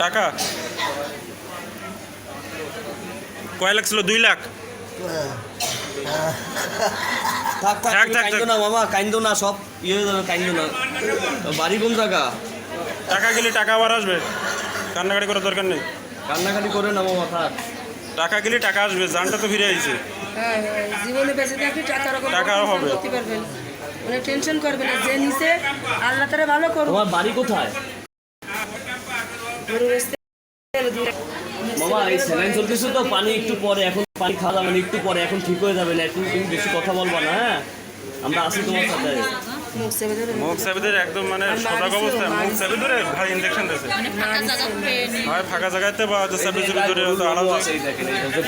টাকা? কয় লাখ ছিল? দুই লাখ? থাক থাক কাইন্দো না মামা কাইন্দো না সব ইয়ে হয়ে যাবে কাইন্দো না। বাড়ি কোন জায়গা? টাকা গেলে টাকা আবার আসবে। কান্নাকাটি করার দরকার নেই। কান্নাকাটি করে না মামা থাক। টাকা গেলে টাকা আসবে জানটা তো ফিরে আইছে। হ্যাঁ, হ্যাঁ, জীবনে বেঁচে থাকলে টাকার টাকাও হবে। মানে টেনশন করবেন না যে নিচে আল্লাহ তারা ভালো করব তোমার বাড়ি কোথায় গরু বেচতে গেলে দূরে- মামা এই স্যালাইন চলতেছে তো পানি একটু পরে এখন পানি খাওয়া যাবে না একটু পরে এখন ঠিক হয়ে যাবে না একটু তুমি বেশি কথা বলবা না হ্যাঁ? আমরা আছি তোমার সাথে। মুখ সাবিদের একদম মানে সজাগ অবস্থায় মুখ সাবি ভাই ইঞ্জেকশন দিয়েছে। হয় ফাঁকা জায়গাতে বা হচ্ছে সাবি চুরি ধরে হয়তো আড়াল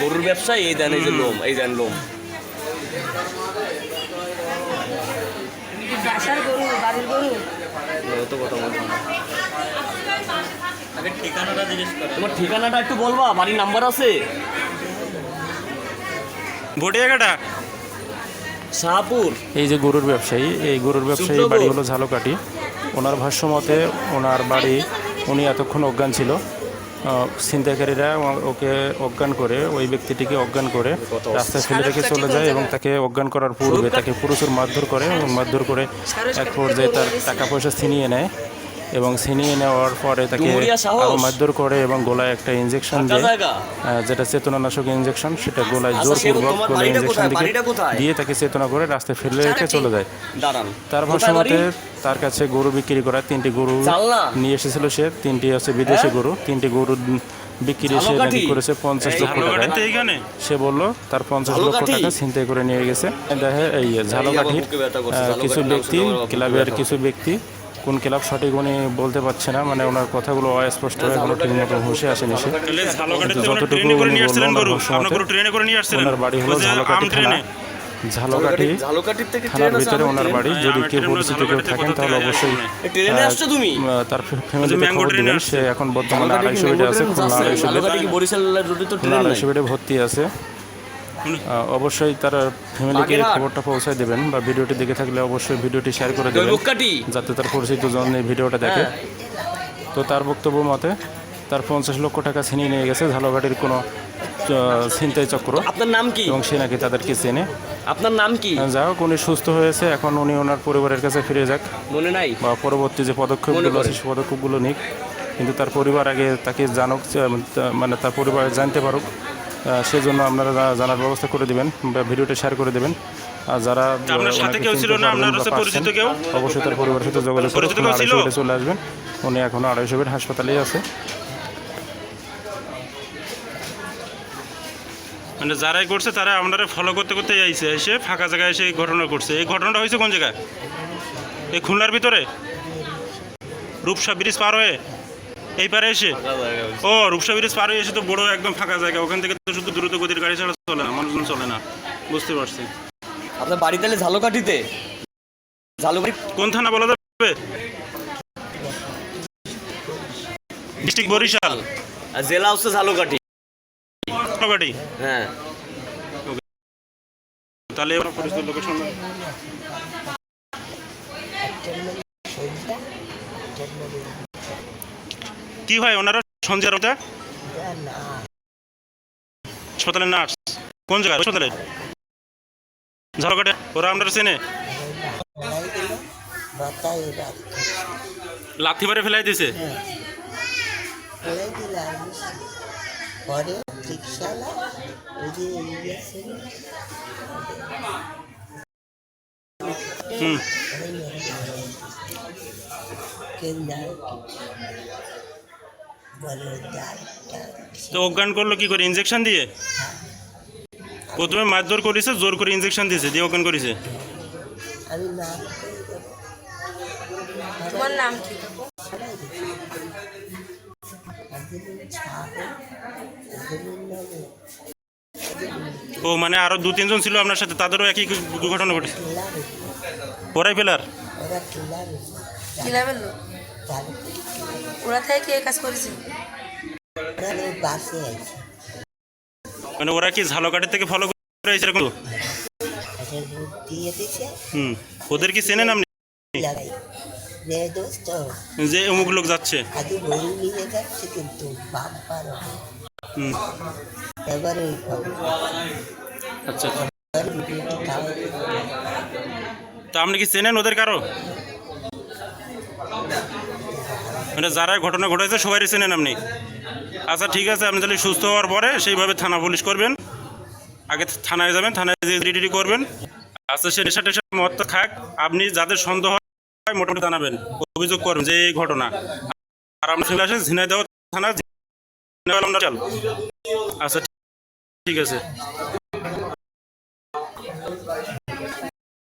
গরুর ব্যবসা এই দেন এই যে লোম এই দেন লোম। বাসার গরু বাড়ির গরু? তো কথা তোমার ঠিকানাটা একটু বলবা বাড়ির নাম্বার আছে? ভোটিয়া কাটা শাহপুর। এই যে গরুর ব্যবসায়ী এই গরুর ব্যবসায়ী বাড়ি হলো ঝালকাঠি। ওনার ভাষ্য মতে ওনার বাড়ি উনি এতক্ষণ অজ্ঞান ছিল। ছিনতাইকারীরা ওকে অজ্ঞান করে ওই ব্যক্তিটিকে অজ্ঞান করে রাস্তায় ফেলে রেখে চলে যায় এবং তাকে অজ্ঞান করার পূর্বে তাকে প্রচুর মারধর করে এবং মারধর করে এক পর্যায়ে তার টাকা পয়সা ছিনিয়ে নেয়। এবং ছিনিয়ে নেওয়ার পরে তাকে আরও মারধর করে এবং গলায় একটা ইঞ্জেকশন দেয় যেটা চেতনানাশক ইঞ্জেকশন সেটা গোলায় আচ্ছা, জোরপূর্বক গোলায় ইঞ্জেকশন দিকে দিয়ে তাকে চেতনা করে রাস্তায় ফেলে রেখে চলে যায়। তার কোথায় ভাষা বাড়ি? মতে তার কাছে গরু বিক্রি করা তিনটি গরু নিয়ে এসেছিল সে। তিনটি হচ্ছে বিদেশি গরু তিনটি গরু বিক্রি সে নাকি করেছে পঞ্চাশ লক্ষ টাকা। সে বলল তার পঞ্চাশ লক্ষ টাকা ছিনতাই করে নিয়ে গেছে। দেখে এই ঝালকাঠির কিছু ব্যক্তি ক্লাবের কিছু ব্যক্তি কোন ক্লাব সঠিক উনি বলতে পারছে না মানে ওনার কথাগুলো অস্পষ্ট হয়ে এখনও ঠিক মতো হুঁশে আসেনি সে। যতটুকু ওনার আপনার গরু ট্রেনে করে নিয়ে আসছিলেন? ওনার বাড়ি হলো ঝালকাঠি থানা। ঝালকাঠি থানার ভিতরে ওনার বাড়ি হ্যাঁ, যদি কেউ পরিচিত কেউ থাকেন তাহলে অবশ্যই তার ফ্যামিলিতে খবর দিবেন সে এখন বর্তমানে আড়াইশো বেডে আছে খুলনা আড়াইশো বেড আড়াইশো বেডে ভর্তি আছে। অবশ্যই তার ফ্যামিলিকে খবরটা পৌঁছায় দেবেন বা ভিডিওটি দেখে থাকলে অবশ্যই ভিডিওটি শেয়ার করে দেবেন যাতে তার পরিচিত জন এই ভিডিওটা দেখে। হ্যাঁ। তো তার বক্তব্য মতে তার পঞ্চাশ লক্ষ টাকা ছিনিয়ে নিয়ে গেছে ঝালকাঠির কোনো ছিনতাই চক্র। আপনার নাম কি? এবং সে নাকি তাদেরকে চেনে। আপনার নাম কি? যা হোক উনি সুস্থ হয়েছে। এখন উনি ওনার পরিবারের কাছে ফিরে যাক। মনে নাই? বা পরবর্তী যে পদক্ষেপগুলো আছে সে পদক্ষেপগুলো নিক। কিন্তু তার পরিবার আগে তাকে জানুক মানে তার পরিবার জানতে পারুক। সেজন্য আপনারা জানার ব্যবস্থা করে দেবেন বা ভিডিওটা শেয়ার করে দেবেন। আর যারা আপনার সাথে কেউ ছিল না? আপনার সাথে পরিচিত কেউ? অবশ্যই তার পরিবারের সাথে যোগাযোগ করে? আড়াইশো বেডে চলে আসবেন। উনি এখনও আড়াইশো বেড হাসপাতালেই আছে। মানে যারাই করছে তারা আপনারা ফলো করতে করতে আইছে এসে ফাঁকা জায়গায় এসে এই ঘটনা করছে। এই ঘটনাটা হয়েছে কোন জায়গায়? এই খুলনার ভিতরে? রূপসা ব্রিজ পার হয়ে? এই পারে এসে? ও রূপসা ব্রিজ পার এসে তো বড় একদম ফাঁকা জায়গা। ওখান থেকে তো শুধু দ্রুত গতির গাড়ি ছাড়া চলে না মানুষজন চলে না। বুঝতে পারছি। আপনার বাড়ি তাহলে ঝালকাঠিতে? ঝালকাঠি কোন থানা বলা যাবে? ডিস্ট্রিক্ট বরিশাল। জেলা হচ্ছে ঝালকাঠি। ঝালকাঠি? হ্যাঁ। তাহলে পরিচিত লোকেশন কি হয় ওনারা সঞ্জয় রাউতা হাসপাতালের নার্স। কোন জায়গায়? হাসপাতালে? ঝালকাটে ওরা আপনারা চেনে? লাথি মারে ফেলাই দিছে হুম কেউ না বলো ডাল ডাল তো অজ্ঞান করল কি করে? ইঞ্জেকশন দিয়ে? প্রথমে মারধর করেছে জোর করে ইঞ্জেকশন দিয়েছে দিয়ে অজ্ঞান করেছে? আমি না। তোমার নাম কি? একদিন ছাড়ে একদিন নামে ও মানে আরও দু তিনজন ছিল আপনার সাথে তাদেরও একই ঘটনা ঘটেছে? ওরাই ফেলার ওরা থেকে কে কাজ করেছে? ওরা ওই বাসে আছে। মানে ওরা কি ঝালকাঠি থেকে ফলো করে এসে এরকম? দিয়ে দিছে হুম ওদের কি চেনেন আপনি যে অমুক লোক যাচ্ছে। আগে গরু নিয়ে যাচ্ছে কিন্তু বাম্পার হুম। এবারে আচ্ছা আচ্ছা। তো আপনি কি চেনেন ওদের কারও? মানে যারা ঘটনা ঘটেছে সবাই চেনেন আপনি। আচ্ছা ঠিক আছে, আপনি তাহলে সুস্থ হওয়ার পরে সেইভাবে থানা পুলিশ করবেন। আগে থানায় যাবেন, থানায় যে রেডি করবেন। আচ্ছা সে নেশা টেশা মত খাক আপনি যাদের সন্দেহ হয় মোটামুটি জানাবেন, অভিযোগ করবেন যে এই ঘটনা। আর আপনার সঙ্গে আসেন ঝিনাইদহ থানা আচ্ছা ঠিক আছে।